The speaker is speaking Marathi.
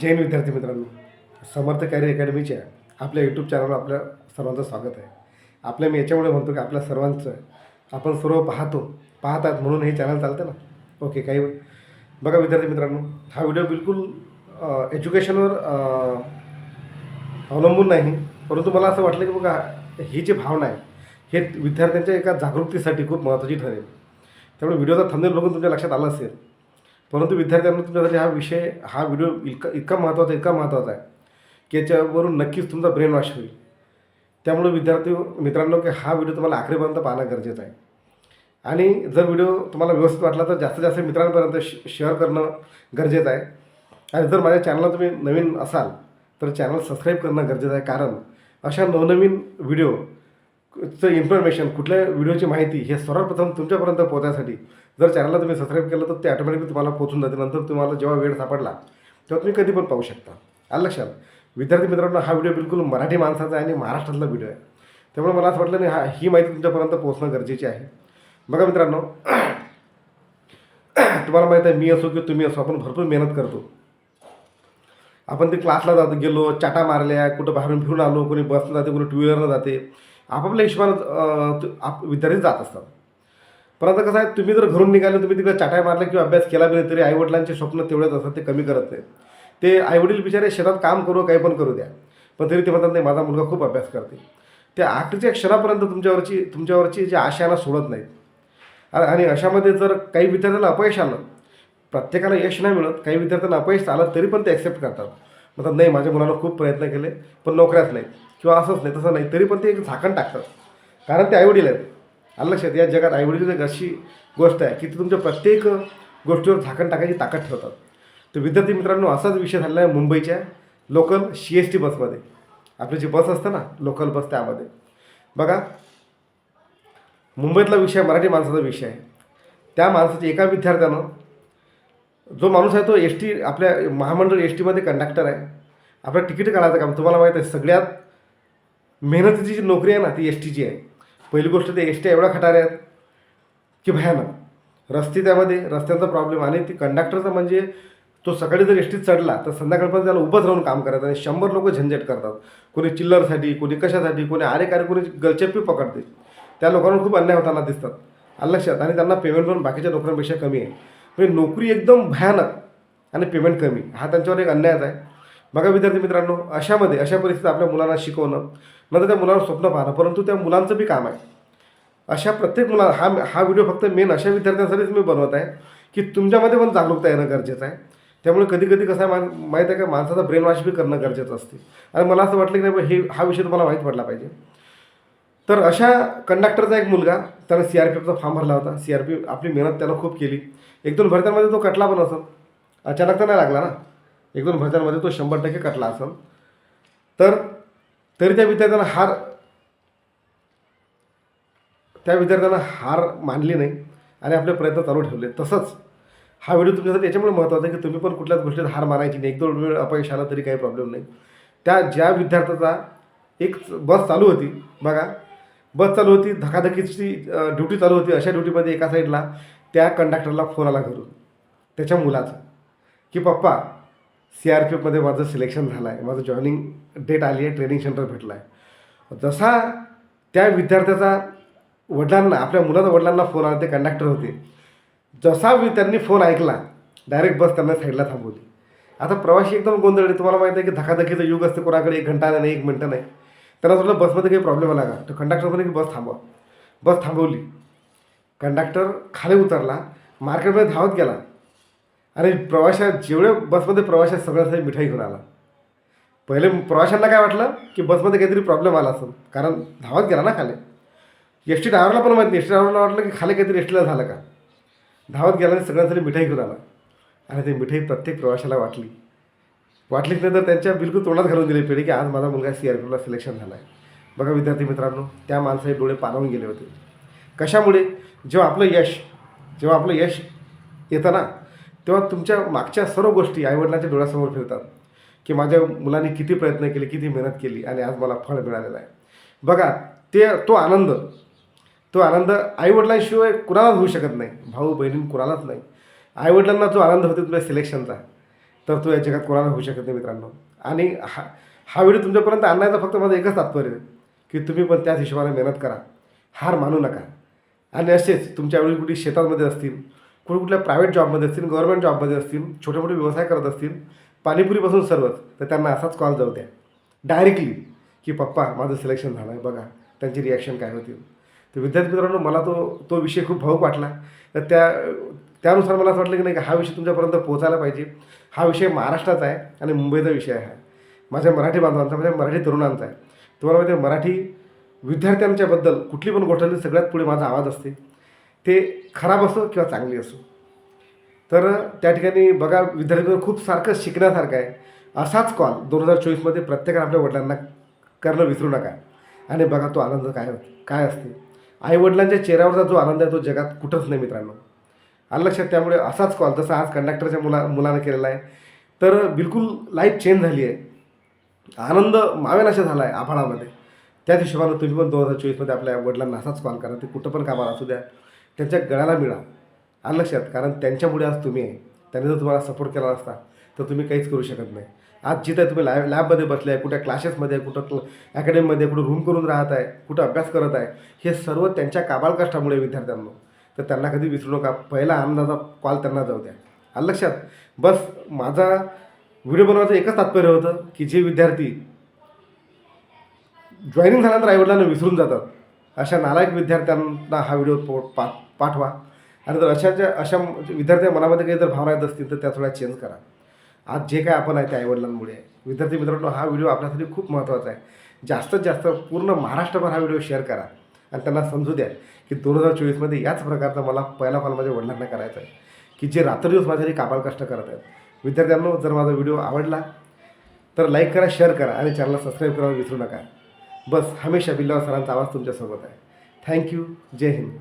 जैन विद्यार्थी मित्रांनो. समर्थ कार्य अकॅडमीच्या आपल्या यूट्यूब चॅनलवर आपल्या सर्वांचं स्वागत आहे. आपल्या मी याच्यामुळे म्हणतो की आपल्या सर्वांचं आपण सर्व पाहतो पाहतात म्हणून हे चॅनल चालतं ना? ओके काही बघा विद्यार्थी मित्रांनो हा व्हिडिओ बिलकुल एज्युकेशनवर अवलंबून नाही. परंतु मला असं वाटलं की बघा ही जी भावना आहे हे विद्यार्थ्यांच्या एका जागृतीसाठी खूप महत्त्वाची ठरेल. त्यामुळे व्हिडिओचा थंबनेल बघून तुमच्या लक्षात आलं असेल. परंतु विद्यार्थ्यांना तुमच्यासाठी हा विषय हा व्हिडिओ इतका इतका महत्त्वाचा इतका महत्त्वाचा आहे की याच्यावरून नक्कीच तुमचा ब्रेन वॉश होईल. त्यामुळे विद्यार्थी मित्रांनो की हा व्हिडिओ तुम्हाला आखरीपर्यंत पाहणं गरजेचं आहे. आणि जर व्हिडिओ तुम्हाला व्यवस्थित वाटला तर जास्तीत जास्त मित्रांपर्यंत श शेअर करणं गरजेचं आहे. आणि जर माझ्या चॅनलला तुम्ही नवीन असाल तर चॅनल सबस्क्राईब करणं गरजेचं आहे. कारण अशा नवनवीन व्हिडिओ चं इन्फॉर्मेशन कुठल्या व्हिडिओची माहिती हे सर्वप्रथम तुमच्यापर्यंत पोहोचण्यासाठी जर चॅनलला तुम्ही सबस्क्राईब केलं तर ते ऑटोमॅटिकली तुम्हाला पोहोचून जाते. नंतर तुम्हाला जेव्हा वेळ सापडला तेव्हा तुम्ही कधी पण पाहू शकता. आलं लक्षात? विद्यार्थी मित्रांनो हा व्हिडिओ बिलकुल मराठी माणसाचा आहे आणि महाराष्ट्रातला व्हिडिओ आहे. त्यामुळे मला असं वाटलं नाही हा ही माहिती तुमच्यापर्यंत पोहोचणं गरजेची आहे. बघा मित्रांनो तुम्हाला माहीत आहे मी असो की तुम्ही असो आपण भरपूर मेहनत करतो. आपण ते क्लासला जातो गेलो चाटा मारल्या कुठं बाहेरून फिरून आलो कोणी बसनं जाते कोणी टू व्हीलरनं जाते आपापल्या हिशोबानं आप विद्यार्थी जात असतात. परंतु कसं आहे तुम्ही जर घरून निघाले तुम्ही तिकडे चाटाय मारल्या किंवा अभ्यास केला बी नाही तरी आईवडिलांचे स्वप्न तेवढेच असतात ते कमी करत नाही ते आईवडील बिचारे शेतात काम करू काही पण करू द्या. पण तरी ते म्हणतात नाही माझा मुलगा खूप अभ्यास करते. ते आखरीच्या क्षणापर्यंत तुमच्यावरची तुमच्यावरची जी आशाला सोडत नाहीत. आणि अशामध्ये जर काही विद्यार्थ्यांना अपयश आलं प्रत्येकाला यश नाही मिळत काही विद्यार्थ्यांना अपयश आलं तरी पण ते ॲक्सेप्ट करतात. म्हणतात नाही माझ्या मुलानं खूप प्रयत्न केले पण नोकऱ्याच नाही. किंवा असंच नाही तसं नाही तरी पण ते एक झाकण टाकतात. कारण ते आईवडील आहेत. आलं लक्षात? या जगात आईवडील एक अशी गोष्ट आहे की ते तुमच्या प्रत्येक गोष्टीवर झाकण टाकायची ताकद ठेवतात. तर विद्यार्थी मित्रांनो असाच विषय झालेला आहे मुंबईच्या लोकल सी एस टी बसमध्ये आपली जी बस असते ना लोकल बस त्यामध्ये. बघा मुंबईतला विषय मराठी माणसाचा विषय आहे. त्या माणसाच्या एका विद्यार्थ्यानं जो माणूस आहे तो एस टी आपल्या महामंडळ एस टीमध्ये कंडक्टर आहे. आपलं तिकीट काढायचं काम तुम्हाला माहीत आहे सगळ्यात मेहनतीची जी नोकरी आहे ना ती एस टीची आहे. पहिली गोष्ट ते एस टी एवढ्या खटाऱ्या आहेत की भयानक. रस्ते त्यामध्ये रस्त्यांचा प्रॉब्लेम आणि ती कंडक्टरचा म्हणजे तो सकाळी जर एस टीत चढला तर संध्याकाळपर्यंत त्याला उभंच राहून काम करायचं आणि शंभर लोक झंझट करतात. कोणी चिल्लरसाठी कोणी कशासाठी कोणी आरे कार्य कोणी गलचप्पी पकडते. त्या लोकांवर खूप अन्याय होताना दिसतात. लक्षात? आणि त्यांना पेमेंट पण बाकीच्या नोकऱ्यांपेक्षा कमी आहे. म्हणजे नोकरी एकदम भयानक आणि पेमेंट कमी. हा त्यांच्यावर एक अन्यायच आहे. बघा विद्यार्थी मित्रांनो अशामध्ये अशा परिस्थितीत आपल्या मुलांना शिकवणं नंतर त्या मुलांना स्वप्न पाहणं परंतु त्या मुलांचं बी काम आहे. अशा प्रत्येक मुला हा हा व्हिडिओ फक्त मेन अशा विद्यार्थ्यांसाठीच मी बनवत आहे की तुमच्यामध्ये पण जागरूकता येणं गरजेचं आहे. त्यामुळे कधी कधी कसं आहे मा माहीत आहे का माणसाचा ब्रेन वॉश बी करणं गरजेचं असते. आणि मला असं वाटलं की नाही हे हा विषय तुम्हाला माहीत पडला पाहिजे. तर अशा कंडक्टरचा एक मुलगा त्यानं सी आर पी एफचा फॉर्म भरला होता. सी आर पी आपली मेहनत त्यानं खूप केली. एक दोन भरत्यांमध्ये तो कटला पण असं अचानक तर नाही लागला ना. एक दोन भरत्यांमध्ये तो शंभर टक्के कटला असेल. तर तरी त्या विद्यार्थ्यांना हार त्या विद्यार्थ्यांना हार मानली नाही आणि आपले प्रयत्न चालू ठेवले. तसंच हा व्हिडिओ तुमच्यासाठी याच्यामुळे महत्त्वाचा आहे की तुम्ही पण कुठल्याच गोष्टीत हार मारायची नाही. एक दोन वेळ अपयश आला तरी काही प्रॉब्लेम नाही. त्या ज्या विद्यार्थ्याचा एक बस चालू होती बघा बस चालू होती धकाधकीची ड्युटी चालू होती अशा ड्युटीमध्ये एका साईडला त्या कंडक्टरला फोन आला घरून त्याच्या मुलाचा की पप्पा सी आर पी एफमध्ये माझं सिलेक्शन झालं आहे माझं जॉईनिंग डेट आली आहे ट्रेनिंग सेंटर भेटलं आहे जसा त्या विद्यार्थ्याचा वडिलांना आपल्या मुलाचा वडिलांना फोन आला ते कंडक्टर होते जसा त्यांनी फोन ऐकला डायरेक्ट बस त्यांना साईडला थांबवली. आता प्रवासी एकदम गोंधळ तुम्हाला माहिती आहे की धकाधकीचं युग असते कोणाकडे एक घंटा नाही एक मिनटं नाही. त्यांना म्हटलं बसमध्ये काही प्रॉब्लेम आला का? तर कंडक्टर म्हणे की बस थांबवा. बस थांबवली. कंडक्टर खाली उतरला मार्केटमध्ये धावत गेला आणि प्रवाशात जेवढे बसमध्ये प्रवाशात सगळ्यांसाठी मिठाई घेऊन आला. पहिले प्रवाशांना काय वाटलं की बसमध्ये काहीतरी प्रॉब्लेम आला असेल? कारण धावत गेला ना खाली. एस टी ड्रायव्हरला पण माहिती एस टी ड्रायव्हरला वाटलं की खाली काहीतरी एस टीला झालं का? धावत गेला आणि सगळ्यांसाठी मिठाई घेऊन आला. आणि ती मिठाई प्रत्येक प्रवाशाला वाटली. वाटलीच नाही तर त्यांच्या बिलकुल तोंडात घालून दिली पिढी की आज माझा मुलगा सी आर पीला सिलेक्शन झाला आहे बघा विद्यार्थी मित्रांनो त्या माणसाचे डोळे पारावून गेले होते. कशामुळे? जेव्हा आपलं यश जेव्हा आपलं यश येतं ना तेव्हा तुमच्या मागच्या सर्व गोष्टी आईवडिलांच्या डोळ्यासमोर फिरतात की माझ्या मुलांनी किती प्रयत्न केले किती मेहनत केली आणि आज मला फळ मिळालेलं आहे. बघा ते तो आनंद तो आनंद आईवडिलांशिवाय कुणालाच होऊ शकत नाही. भाऊ बहिणी कुणालाच नाही. आईवडिलांना जो आनंद होतो तुमच्या सिलेक्शनचा तर तो या जगात कोणाला होऊ शकत नाही मित्रांनो. आणि हा हा व्हिडिओ तुमच्यापर्यंत आणण्याचा फक्त माझं एकच तात्पर्य आहे की तुम्ही पण त्याच हिशोबाने मेहनत करा. हार मानू नका. आणि असेच तुमच्या वेळी कुठे शेतामध्ये असतील कुठे कुठल्या प्रायव्हेट जॉबमध्ये असतील गव्हर्नमेंट जॉबमध्ये असतील छोटे मोठे व्यवसाय करत असतील पाणीपुरीपासून सर्वच तर त्यांना असाच कॉल जाऊ द्या. डायरेक्टली की पप्पा माझं सिलेक्शन झालं आहे बघा त्यांची रिॲक्शन काय होतील तर विद्यार्थी मित्रांनो मला तो तो विषय खूप भाऊक वाटला. तर त्या त्यानुसार मला असं वाटलं की नाही का हा विषय तुमच्यापर्यंत पोहोचायला पाहिजे. हा विषय महाराष्ट्राचा आहे आणि मुंबईचा विषय आहे. माझ्या मराठी बांधवांचा माझ्या मराठी तरुणांचा आहे. तुम्हाला माहिती आहे मराठी विद्यार्थ्यांच्याबद्दल कुठली पण गोष्ट सगळ्यात पुढे माझा आवाज असते. ते खराब असो किंवा चांगली असो. तर त्या ठिकाणी बघा विद्यार्थ्यांवर खूप सारखं शिकण्यासारखं आहे. असाच कॉल दोन हजार चोवीसमध्ये प्रत्येकाने आपल्या वडिलांना करणं विसरू नका. आणि बघा तो आनंद काय काय असते. आईवडिलांच्या चेहऱ्यावरचा जो आनंद आहे तो जगात कुठंच नाही मित्रांनो. आलं लक्षात त्यामुळे असाच कॉल जसा आज कंडक्टरच्या मुला मुलानं केलेला आहे. तर बिलकुल लाईफ चेंज झाली आहे. आनंद मावेनाशा झाला आहे आभाळामध्ये. त्याच हिशोबानं तुम्ही पण दोन हजार चोवीसमध्ये आपल्या वडिलांना असाच कॉल करा. ते कुठं पण कामाला असू द्या. त्यांच्या गळ्याला मिळा. आलं लक्षात? कारण त्यांच्यामुळे आज तुम्ही आहे. त्यांनी जर तुम्हाला सपोर्ट केला असता तर तुम्ही काहीच करू शकत नाही. आज जिथं तुम्ही लॅब लॅबमध्ये बसले आहे कुठे क्लासेसमध्ये कुठं क्ल अकॅडमीमध्ये कुठं रूम करून राहत आहे कुठं अभ्यास करत आहे हे सर्व त्यांच्या काबाल कष्टामुळे विद्यार्थ्यांना. तर त्यांना कधी विसरू नका. पहिला आनंदाचा कॉल त्यांना जाऊ द्या. आलं लक्षात बस माझा व्हिडिओ बनवायचं एकच तात्पर्य होतं की जे विद्यार्थी जॉईनिंग झाल्यानंतर आईवडिलांना विसरून जातात अशा नालायक विद्यार्थ्यांना हा व्हिडिओ पो पा पाठवा. आणि जर अशाच्या अशा विद्यार्थ्या मनामध्ये काही जर भावना येत असतील तर त्या थोड्या चेंज करा. आज जे काय आपण आहे ते आईवडिलांमुळे. आहे विद्यार्थी मित्रांनो हा व्हिडिओ आपल्यासाठी खूप महत्त्वाचा आहे. जास्तीत जास्त पूर्ण महाराष्ट्रभर हा व्हिडिओ शेअर करा. आणि त्यांना समजू द्या की दोन हजार चोवीसमध्ये याच प्रकारचा मला पहिला फॉल माझ्या वडिलांना करायचा आहे. की जे रात्रदिवस माझ्यासाठी काबाल कष्ट करत आहेत. विद्यार्थ्यांनो जर माझा व्हिडिओ आवडला तर लाईक करा शेअर करा आणि चॅनलला सबस्क्राईब करायला विसरू नका. बस हमेशा बिल्लाव सरांचा आवाज तुमच्यासोबत आहे. थँक्यू जय हिंद.